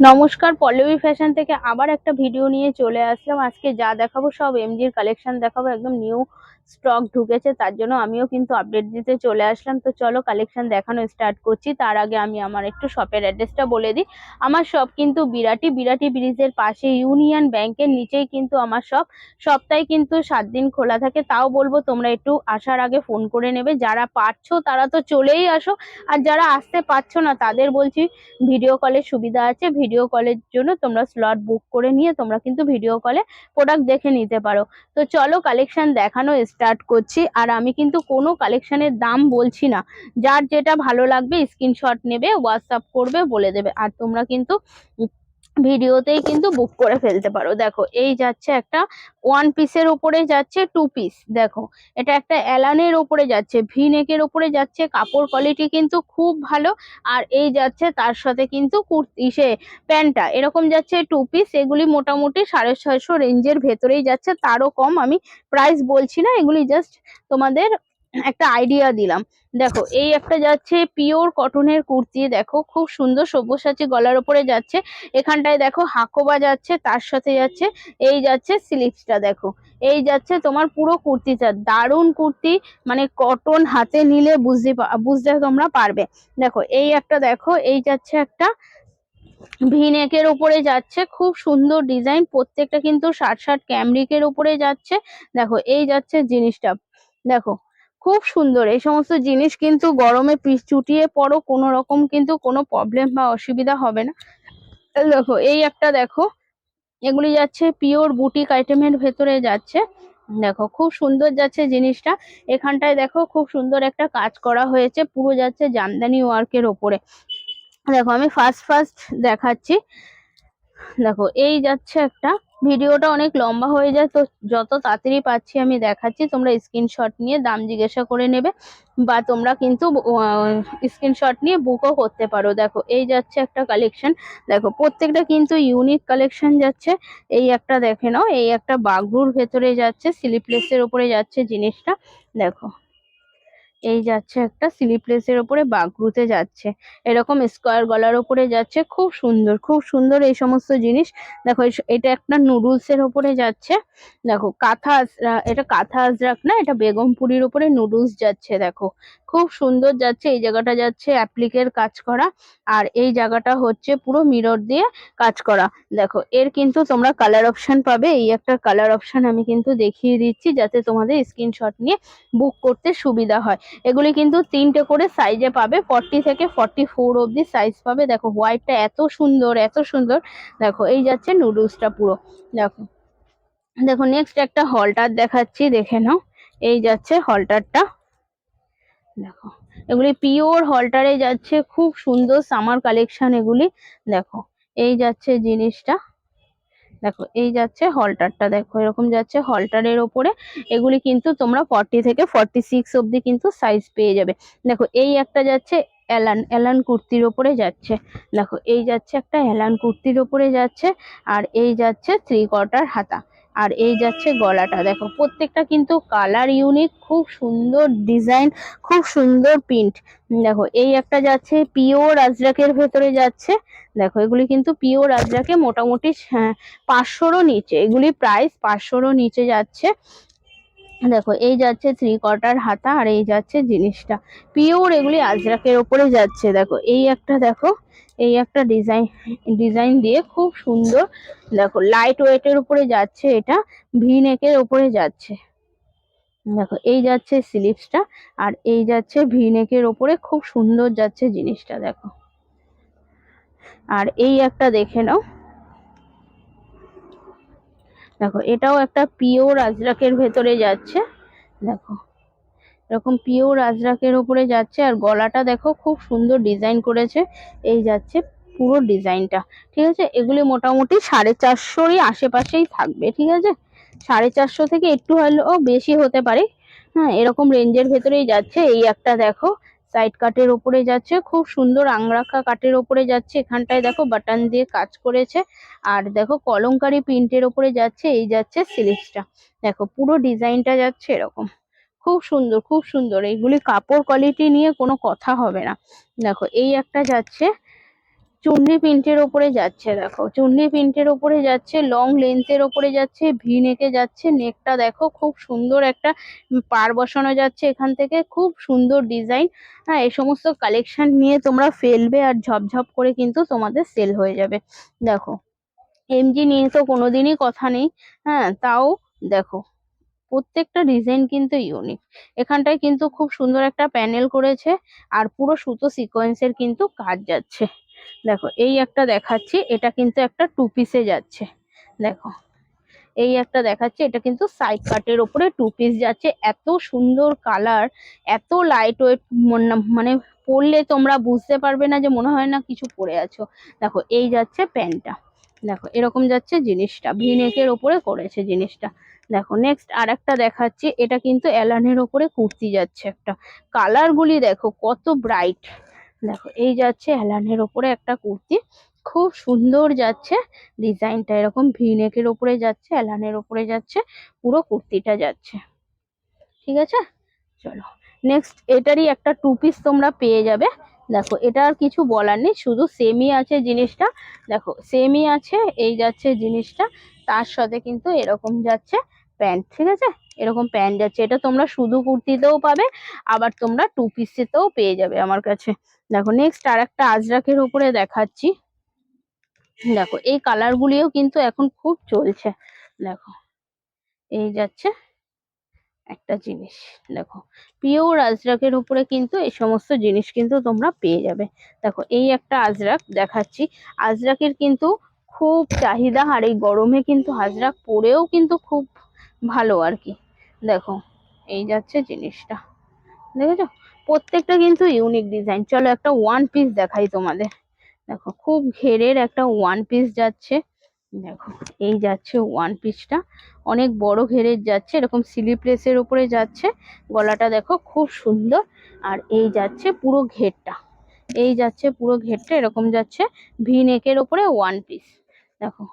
নমস্কার, পল্লবী ফ্যাশন থেকে আবার একটা ভিডিও নিয়ে চলে আসলাম। আজকে যা দেখাবো সব এমজির কালেকশন দেখাবো, একদম নিউ স্টক ঢুকেছে, তার জন্য আমিও কিন্তু আপডেট দিতে চলে আসলাম। তো চলো কালেকশন দেখানো স্টার্ট করছি। তার আগে আমি আমার একটু শপের অ্যাড্রেসটা বলে দিই। আমার শপ কিন্তু বিরাটি বিরাটি ব্রিজের পাশে ইউনিয়ন ব্যাংকের নিচেই কিন্তু আমার শপ সপ্তাহে কিন্তু সাত দিন খোলা থাকে। তাও বলব তোমরা একটু আসার আগে ফোন করে নেবে। যারা পারছ তারা তো চলেই আসো। আর যারা আসতে পারছ না, তাদের বলছি ভিডিও কলের সুবিধা আছে। ভিডিও কলের জন্য তোমরা স্লট বুক করে নিয়ে তোমরা কিন্তু ভিডিও কলে প্রোডাক্ট দেখে নিতে পারো। তো চলো কালেকশন দেখানো স্টার্ট করছি। আর আমি কিন্তু কোনো কালেকশনের দাম বলছি না। যার যেটা ভালো লাগবে স্ক্রিনশট নেবে হোয়াটসঅ্যাপ করবে, বলে দেবে। আর তোমরা কিন্তু ভিডিওতেই কিন্তু বুক করে ফেলতে পারো। দেখো, এই যাচ্ছে একটা ওয়ান পিসের উপরে যাচ্ছে টু পিস দেখো। এটা একটা অ্যালানের ওপরে যাচ্ছে ভি নেকের ওপরে যাচ্ছে, কাপড় কোয়ালিটি কিন্তু খুব ভালো, আর এই যাচ্ছে তার সাথে কিন্তু কুর্তি সে প্যান্টটা। এরকম যাচ্ছে টু পিস এগুলি মোটামুটি সাড়ে ছয়শো রেঞ্জের ভেতরেই যাচ্ছে, তারও কম আমি প্রাইস বলছি না, এগুলি জাস্ট তোমাদের একটা আইডিয়া দিলাম। দেখো, এই একটা যাচ্ছে পিওর কটনের কুর্তি, দেখো, খুব সুন্দর সব্যসাচী গলার ওপরে যাচ্ছে। এখানটায় দেখো হাকোবা যাচ্ছে, তার সাথে যাচ্ছে, এই যাচ্ছে স্লিপসটা দেখো। এই যাচ্ছে তোমার পুরো কুর্তিটা, দারুণ কুর্তি মানে কটন হাতে নিলে বুঝতে বুঝতে তোমরা পারবে। দেখো, এই একটা দেখো, এই যাচ্ছে একটা ভিনেকের উপরে যাচ্ছে, খুব সুন্দর ডিজাইন প্রত্যেকটা কিন্তু ষাট ষাট ক্যামরিকের উপরে যাচ্ছে। দেখো, এই যাচ্ছে জিনিসটা, দেখো। খুব সুন্দর। এই সমস্ত জিনিস কিন্তু গরমে চুটিয়ে পড়ো কোনো রকম কিন্তু কোনো প্রবলেম বা অসুবিধা হবে না। দেখো, এই একটা দেখো, এগুলি যাচ্ছে পিওর বুটিক আইটেমের ভেতরে যাচ্ছে। দেখো, খুব সুন্দর যাচ্ছে জিনিসটা। এখানটায় দেখো, খুব সুন্দর একটা কাজ করা হয়েছে, পুরো যাচ্ছে জামদানি ওয়ার্কের ওপরে। দেখো, আমি ফার্স্ট ফার্স্ট দেখাচ্ছি। দেখো, এই যাচ্ছে একটা। ভিডিওটা অনেক লম্বা হয়ে যায়, তো যত তাড়াতাড়ি পাচ্ছি আমি দেখাচ্ছি, তোমরা স্ক্রিনশট নিয়ে দাম জিজ্ঞাসা করে নেবে, বা তোমরা কিন্তু স্ক্রিনশট নিয়ে বুকও করতে পারো। দেখো, এই যাচ্ছে একটা কালেকশন দেখো, প্রত্যেকটা কিন্তু ইউনিক কালেকশন যাচ্ছে। এই একটা দেখে নাও, এই একটা বাগরুর ভেতরে যাচ্ছে স্লিপলেসের উপরে যাচ্ছে জিনিসটা। দেখো এই যাচ্ছে একটা স্লিপলেসের ওপরে বাগরুতে যাচ্ছে। এরকম স্কোয়ার গলার ওপরে যাচ্ছে, খুব সুন্দর খুব সুন্দর এই সমস্ত জিনিস। দেখো এটা একটা নুডলস এর ওপরে যাচ্ছে। দেখো, কাঁথা এটা কাঁথা আজরাক না, এটা বেগমপুরির ওপরে নুডলস যাচ্ছে, দেখো। খুব সুন্দর যাচ্ছে, এই জায়গাটা যাচ্ছে অ্যাপ্লিকের কাজ করা আর এই জায়গাটা হচ্ছে পুরো মিরর দিয়ে কাজ করা। দেখো, এর কিন্তু তোমরা কালার অপশন পাবে, এই একটা কালার অপশন আমি কিন্তু দেখিয়ে দিচ্ছি যাতে তোমাদের স্ক্রিনশট নিয়ে বুক করতে সুবিধা হয়। এগুলি কিন্তু তিনটে করে সাইজে পাবে ফর্টি থেকে ফর্টি ফোর অব্দি সাইজ পাবে। দেখো হোয়াইটটা এত সুন্দর এত সুন্দর। দেখো, এই যাচ্ছে নুডলসটা পুরো। দেখো দেখো নেক্সট একটা হলটার দেখাচ্ছি, দেখে নাও। এই যাচ্ছে হলটারটা দেখো, এগুলি পিওর হলটারে যাচ্ছে, খুব সুন্দর সামার কালেকশন এগুলি। দেখো, এই যাচ্ছে জিনিসটা। দেখো, এই যাচ্ছে হলটারটা দেখো, এরকম যাচ্ছে হলটারের ওপরে। এগুলি কিন্তু তোমরা ফর্টি থেকে ফর্টি সিক্স অব্দি কিন্তু সাইজ পেয়ে যাবে। দেখো, এই একটা যাচ্ছে অ্যালান অ্যালান কুর্তির ওপরে যাচ্ছে। দেখো, এই যাচ্ছে একটা অ্যালান কুর্তির ওপরে যাচ্ছে, আর এই যাচ্ছে থ্রি কোয়ার্টার হাতা। আর এই যাচ্ছে গলাটা। দেখো প্রত্যেকটা কিন্তু কালার ইউনিক খুব সুন্দর ডিজাইন খুব সুন্দর প্রিন্ট দেখো এই একটা যাচ্ছে পিওর আজরাকের ভেতরে যাচ্ছে। দেখো এগুলি কিন্তু পিওর আজরাকে মোটামুটি হ্যাঁ, পাঁচশোরও নিচে এগুলি প্রাইস পাঁচশোরও নিচে যাচ্ছে। দেখো, এই যাচ্ছে থ্রি কোয়ার্টার হাতা আর এই যাচ্ছে জিনিসটা। পিওর এগুলি আজরাকের ওপরে যাচ্ছে, দেখো। এই একটা দেখো, এই একটা ডিজাইন ডিজাইন দিয়ে খুব সুন্দর, দেখো লাইট ওয়েটের উপরে যাচ্ছে এটা ভি নেকের উপরে যাচ্ছে। দেখো, এই যাচ্ছে স্লিপসটা আর এই যাচ্ছে ভি নেকের ওপরে খুব সুন্দর যাচ্ছে জিনিসটা, দেখো। আর এই একটা দেখে নাও। দেখো, এটাও একটা পিওর আজরাকের ভেতরে যাচ্ছে। দেখো, এরকম পিওর আজরাকের উপরে যাচ্ছে আর গলাটা দেখো খুব সুন্দর ডিজাইন করেছে। এই যাচ্ছে পুরো ডিজাইনটা, ঠিক আছে? এগুলি মোটামুটি সাড়ে চারশোরই আশেপাশেই থাকবে, ঠিক আছে? সাড়ে চারশো থেকে একটু হলেও বেশি হতে পারে। হ্যাঁ এরকম রেঞ্জের ভেতরেই যাচ্ছে। এই একটা দেখো সাইড কাটের ওপরে যাচ্ছে, খুব সুন্দর আংরাখা কাটের ওপরে যাচ্ছে, এখানটায় দেখো বাটন দিয়ে কাজ করেছে, আর দেখো কলমকারি প্রিন্টের ওপরে যাচ্ছে, এই যাচ্ছে সিলিপসটা দেখো পুরো ডিজাইনটা যাচ্ছে এরকম। খুব সুন্দর খুব সুন্দর। এইগুলি কাপড় কোয়ালিটি নিয়ে কোনো কথা হবে না। দেখো এই একটা যাচ্ছে চুন্ডি প্রিন্টের ওপরে যাচ্ছে, দেখো। চুন্ডি প্রিন্টের ওপরে যাচ্ছে লং লেন্থের ওপরে যাচ্ছে, ভি নেকে যাচ্ছে নেকটা দেখো, খুব সুন্দর একটা পার বসানো যাচ্ছে এখান থেকে, খুব সুন্দর ডিজাইন হ্যাঁ এই সমস্ত কালেকশন নিয়ে তোমরা ফেলবে আর ঝপঝপ করে কিন্তু তোমাদের সেল হয়ে যাবে। দেখো এমজি নিয়ে তো কোনোদিনই কথা নেই। হ্যাঁ তাও দেখো, প্রত্যেকটা ডিজাইন কিন্তু ইউনিক এখানটায় কিন্তু খুব সুন্দর একটা প্যানেল করেছে আর পুরো সুতো সিকোয়েন্সের কিন্তু কাজ যাচ্ছে। দেখো, এই একটা দেখাচ্ছি, এটা কিন্তু একটা টু পিসে যাচ্ছে। দেখো, এই একটা দেখাচ্ছে, এটা কিন্তু সাইড কাটের ওপরে টু পিস যাচ্ছে। এত সুন্দর কালার এত লাইট ওয়েট মানে পরলে তোমরা বুঝতে পারবে না যে মনে হয় না কিছু পরে আছো। দেখো, এই যাচ্ছে প্যান্টটা। দেখো, এরকম যাচ্ছে জিনিসটা। ভি নেকের ওপরে করেছে জিনিসটা। দেখো নেক্সট আর একটা দেখাচ্ছি, এটা কিন্তু অ্যালানের ওপরে কুর্তি যাচ্ছে একটা। কালার গুলি দেখো, কত ব্রাইট দেখো, এই যাচ্ছে অ্যালানের ওপরে একটা কুর্তি। খুব সুন্দর যাচ্ছে ডিজাইনটা, এরকম ভি নেকের ওপরে যাচ্ছে অ্যালানের ওপরে যাচ্ছে, পুরো কুর্তিটা যাচ্ছে। ঠিক আছে? চলো নেক্সট এটারই একটা টু পিস তোমরা পেয়ে যাবে। দেখো, এটা আর কিছু বলার নেই, শুধু সেমই আছে জিনিসটা। দেখো সেমই আছে, এই যাচ্ছে জিনিসটা, তার সাথে কিন্তু এরকম যাচ্ছে প্যান্ট ঠিক আছে? এরকম প্যান্ট যাচ্ছে। এটা তোমরা শুধু কুর্তিতেও পাবে, আবার তোমরা টু পিসেতেও পেয়ে যাবে আমার কাছে। দেখো নেক্সট আর একটা আজরাকের উপরে দেখাচ্ছি। দেখো, এই কালার গুলিও কিন্তু এখন খুব চলছে। দেখো, এই যাচ্ছে একটা জিনিস। দেখো পিওর আজরাকের উপরে কিন্তু এই সমস্ত জিনিস কিন্তু তোমরা পেয়ে যাবে। দেখো, এই একটা আজরাক দেখাচ্ছি। আজরাকের কিন্তু খুব চাহিদা আর এই গরমে কিন্তু আজরাক পরেও কিন্তু খুব ভালো আর কি। দেখো, এই যাচ্ছে জিনিসটা। দেখেছ? প্রত্যেকটা কিন্তু ইউনিক ডিজাইন চলো একটা ওয়ান পিস দেখাই তোমাদের। দেখো, খুব ঘেরের একটা ওয়ান পিস যাচ্ছে। দেখো, এই যাচ্ছে ওয়ান পিসটা অনেক বড় ঘেরের যাচ্ছে, এরকম স্লিপলেসের উপরে যাচ্ছে। গলাটা দেখো খুব সুন্দর। আর এই যাচ্ছে পুরো ঘেরটা। এই যাচ্ছে পুরো ঘেরটা, এরকম যাচ্ছে ভি নেকের ওপরে ওয়ান পিস দেখো,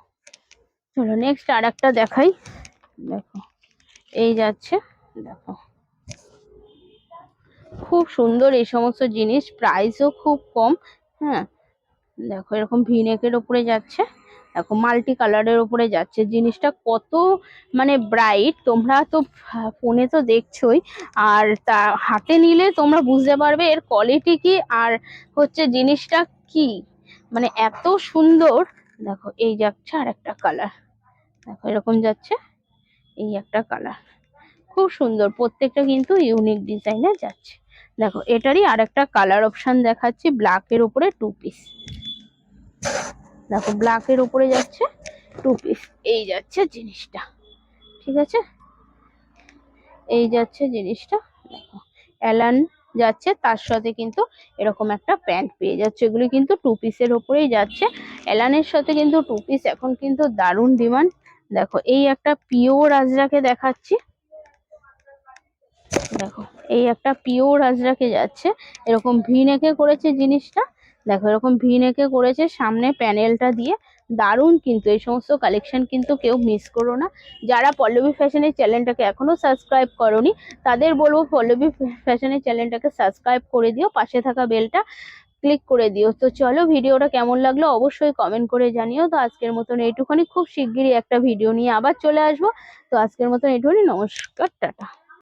চলো নেক্সট আর একটা দেখাই। দেখো। এই যাচ্ছে, দেখো। খুব সুন্দর এই সমস্ত জিনিস প্রাইসও খুব কম হ্যাঁ। দেখো, এরকম ভিনেকের ওপরে যাচ্ছে, দেখো মাল্টি কালারের ওপরে যাচ্ছে। জিনিসটা কত মানে ব্রাইট তোমরা তো ফোনে তো দেখছোই। আর তা, হাতে নিলে তোমরা বুঝতে পারবে এর কোয়ালিটি কি, আর হচ্ছে জিনিসটা কি। মানে এত সুন্দর, দেখো, এই যাচ্ছে আর একটা কালার দেখো, এরকম যাচ্ছে। এই একটা কালার খুব সুন্দর, প্রত্যেকটা কিন্তু ইউনিক ডিজাইনে যাচ্ছে। দেখো, এটারই আর একটা কালার অপশন দেখাচ্ছি ব্ল্যাকের উপরে টু পিস দেখো ব্ল্যাকের উপরে যাচ্ছে টু পিস এই যাচ্ছে জিনিসটা, ঠিক আছে? এই যাচ্ছে জিনিসটা, দেখো। অ্যালান যাচ্ছে, তার সাথে কিন্তু এরকম একটা প্যান্ট পেয়ে যাচ্ছে। এগুলি কিন্তু টু পিসের ওপরেই যাচ্ছে। অ্যালানের সাথে কিন্তু টু পিস এখন কিন্তু দারুণ ডিমান্ড দেখো, এই একটা পিওর আজরাকে দেখাচ্ছি। দেখো, এই একটা পিওর আজরাকে যাচ্ছে। এরকম ভি নেকে করেছে জিনিসটা। দেখো, এরকম ভি নেকে করেছে সামনে প্যানেলটা দিয়ে। দারুণ কিন্তু, এই সমস্ত কালেকশন কিন্তু কেউ মিস করো না। যারা পল্লবী ফ্যাশনের চ্যানেলটাকে এখনও সাবস্ক্রাইব করনি, তাদের বলব পল্লবী ফ্যাশনের চ্যানেলটাকে সাবস্ক্রাইব করে দিও। পাশে থাকা বেলটা ক্লিক করে দিও। তো চলো ভিডিওটা কেমন লাগল অবশ্যই কমেন্ট করে জানিও। তো আজকের মতন এইটুখানি। খুব শিগগিরই একটা ভিডিও নিয়ে আবার চলে আসব। তো আজকের মতন এইটুখানি। নমস্কার, টাটা।